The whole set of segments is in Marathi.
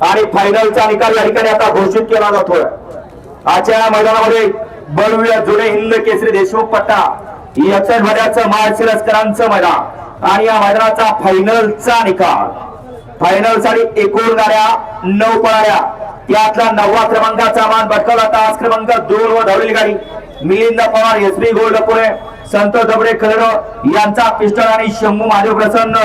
आणि फायनलचा निकाल या ठिकाणी आता घोषित केला जातोय. आजच्या मैदानामध्ये बळवीर जुने हिंद केसरी देशमुख पट्टा. याचं भड्याचं लष्करांचं मैदान. आणि या मैदानाचा फायनलचा निकाल. फायनलसाठी एकूण गाड्या नऊ पळाऱ्या त्यातला नववा क्रमांकाचा मान भटकवला तास क्रमांक दोन व धावलेली गाडी. Milind Pawar S B gold Pune Santosh Dabade Kharad यांचा पिस्टल आणि शंभू महादेव प्रसन्न.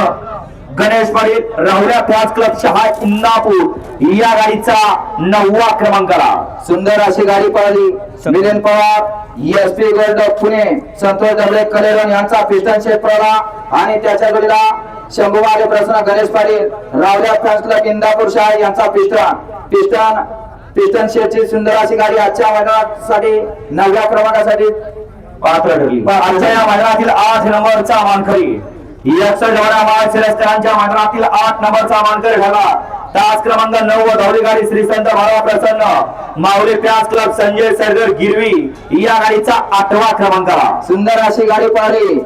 गणेश पाटील राहुल्या फॅन्स क्लब शहा इंदापूर या गाडीचा नववा क्रमांकाला सुंदर अशी गाडी पळाली. Milan Pawar S P gold Pune Santosh Dabale कलेरन यांचा पिस्टन शेट पळाला. आणि त्याच्या जोडीला शंभू प्रसन्न गणेश पाटील रावल्या फॅन्स क्लब इंदापूर शहा यांचा पिस्टन पिस्टन पिस्टन शेटची सुंदर अशी गाडी आजच्या मैदानासाठी नवव्या क्रमांकासाठी पात्र ठरली. आजच्या या मैदानातील आठ नंबरचा मानकरी. महाराष्ट्रांच्या मैदानातील आठ नंबरचा मानकरी ठरला. तास क्रमांक नऊ व धावली गाडी श्री संत भावा प्रसन्न. माऊली प्यास क्लब संजय सरगर गिरवी. या गाडीचा आठवा क्रमांकाला सुंदर अशी गाडी पळाली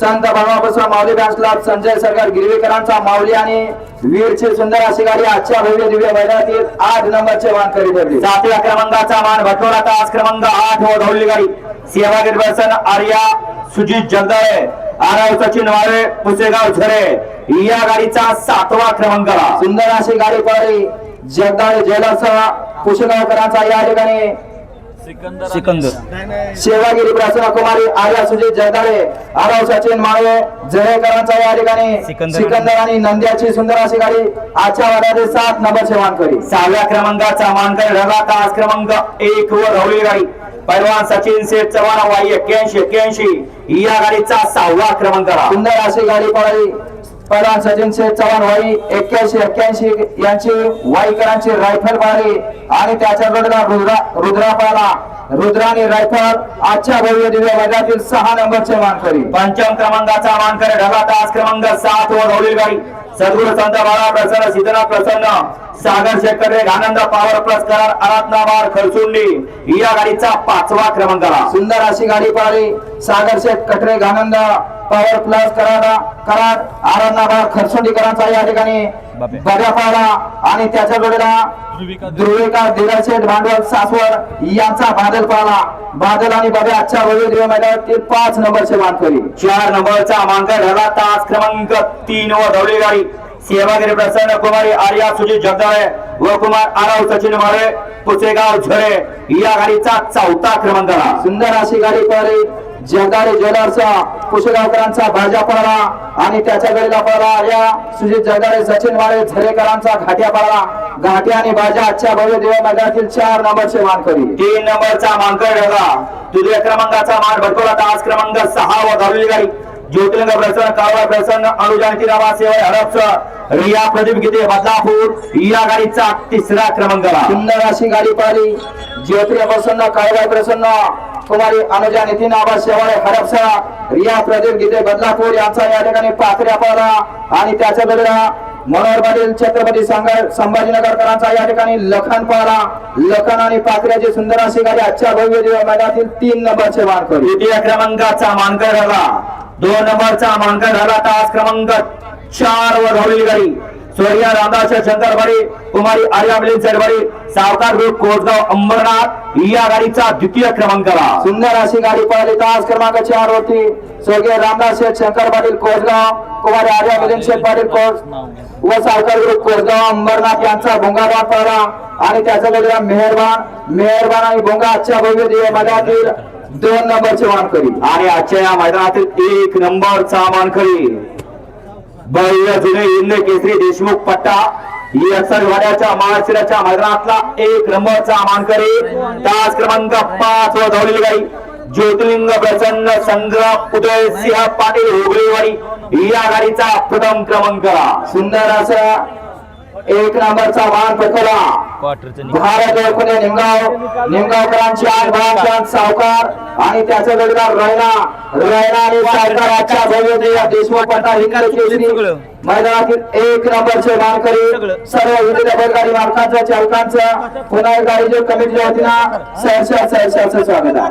संत भगवापासून माऊली बँक क्लब संजय सरकार गिरवीकरांचा माऊली आणि वीरची सुंदर अशी गाडी आजच्या भव्य दिव्य मैदानातील आठ नंबरचे वानकरी ठरली. सातव्या क्रमांकाचा मान भटवला तास क्रमांक आठ व धावली गाडी. सेवागिरी प्रसन्न आर्या सुजित जगदाळे. आराव सचिन वाळे पुसेगाव झरे. या गाडीचा सातवा क्रमांक. सुंदर अशी गाडी पळाली जगदाळे जेलाचा पुसेगावकरांचा या ठिकाणी सिकंदर सेवागिरी प्रसन्न कुमारी आर्या सुजित जगदाळे आराव सचिन माळे जळेकरांचा या ठिकाणी सिकंदर. आणि नंद्याची सुंदर अशी गाडी आजच्या मैदानातील सात नंबरचे वानकरी सहाव्या क्रमांकाचा मानकर ठरला तास क्रमांक एक व धावली गाडी. पैलवान सचिन शेठ चव्हाण वाई एक्क्याऐंशी एक्क्याऐंशी. या गाडीचा सहावा क्रमांकाला सुंदर अशी गाडी पळाली. पहिला सचिन शेठ चव्हाण वाई एक्क्याऐंशी एक्क्याऐंशी यांची वाईकरांची रायफल पळाली. आणि त्याच्या रुद्रा रुद्रापाला रुद्राने रायफल आजच्या भव्य दिव्य वर्गातील सहा नंबरचे मानकरी. पंचम क्रमांकाचा मानकरी ढगा तास क्रमांक सात व धावली गाडी सद्गुरु संत बाळा प्रसन्न सिद्धनाथ प्रसन्न. सागर शेतकरे आनंद पॉवर प्लस करार आराधनाबार खरचुंडी. या गाडीचा पाचवा क्रमांक सुंदर अशी गाडी पळाली. सागर शेठ कटरे गानंद पॉवर प्लस करारा करार आराधनाबाद खरसोंडीकरांचा या ठिकाणी. बऱ्या पळाला आणि त्याच्या जोडीला ध्रुविका दिगरशेठ भांडवल सासवड यांचा बादल पळाला बादल आणि बाबे आजच्या दिव्य मैदानातील पाच नंबरचे मानकरी. चार नंबरचा मानकर ठरला तास क्रमांक तीन व धावली गाडी सेवागिरी प्रसन्न कुमारी आर्या सुजित जगदाळे व कुमार आराव सचिन माळे पुसेगाव झरे. या गाडीचा चौथा क्रमांकाला सुंदर अशी गाडी पळाली जगदाळे ज्वेलर्सचा कुशगावकरांचा भाज्या पळाला आणि त्याच्या गडीला पळाला. या सुजित जगदाळे सचिन वाळे झरेकरांचा घाट्या पळाला. घाट्या आणि भाज्या आजच्या भव्य देव मैदानातील चार नंबरचे मानकरी. तीन नंबरचा मानकर ठरला दुसऱ्या क्रमांकाचा मान भटकवला आज क्रमांक सहा व धावलेली गाडी. ज्योतिर्लिंग प्रसन्न काळवा प्रसन्न अनुजानती नावा सेवा हडपच रिया प्रदीप गीते बदलापूर. या गाडीचा तिसरा क्रमांकाला सुंदर अशी गाडी पळाली ज्योतिर्य प्रसन्न काळबाई प्रसन्न. कुमारी अनुजा नितीन आबा शेवाळे हडपसा. रिया प्रदीप गीते बदलापूर. यांचा या ठिकाणी पात्र्या पळाला आणि त्याच्या बदला मनोहर पाटील छत्रपती संभाजीनगरकरांचा या ठिकाणी लखन पळाला लखन आणि पात्र्याची सुंदर अशी गाडी आजच्या भव्य दिव्य मैदानातील तीन नंबरचे मानकरी द्वितीय क्रमांकाचा मानकर ठरला. दोन नंबरचा मानकर झाला तास क्रमांक चार वर धावलेली गाडी स्वर्गीय रामदास शंकरवाडी कुमारी आर्या मिलिंद सरवाडी सावकार ग्रुप कोसगाव अंबरनाथ या गाडीचा द्वितीय क्रमांकाला सुंदर अशी गाडी पळाली तास क्रमांक चार होती स्वर्गीय रामदास शेठ शंकर पाटील कोसगाव कुमारी आर्या मिलिंद शेठ पाटील कोस व सावकार ग्रुप कोसगाव अंबरनाथ यांचा भोंगाबाद पळाला आणि त्याचा बदला मेहरबान मेहरबान आणि भोंगा आजच्या भव्य दिव्य मैदानातील दोन नंबरचे मानकरी आणि आजच्या या मैदानातील एक नंबरचा मानकरी भव्य जुने इंद्र केसरी देशमुख पट्टा यक्षर महाशिराच्या मैदानातला एक नंबरचा मानकरी तास क्रमांक पाच व धावलेली गाडी. ज्योतिर्लिंग प्रसन्न संग्राम उदय सिंह पाटील हुगळेवाडी या गाडीचा प्रथम क्रमांक. सुंदर असा एक नंबरचा मान क्वार्टरचं भारत ओळखून निमगाव निमगावकरांची आठ भाग सावकार आणि त्याच्या जोडीला रैना. रैना आणि सावकाराच्या भव्य देशमुख पट्टा हिंगल केसरी. मैदानातील एक नंबरचे मानकरी सर्व विविध बैलगाडी मालकांचं चालकांचं. पुन्हा एक गाडीच्या कमिटीच्या वतीनं सहर्ष सहर्ष स्वागत आहे.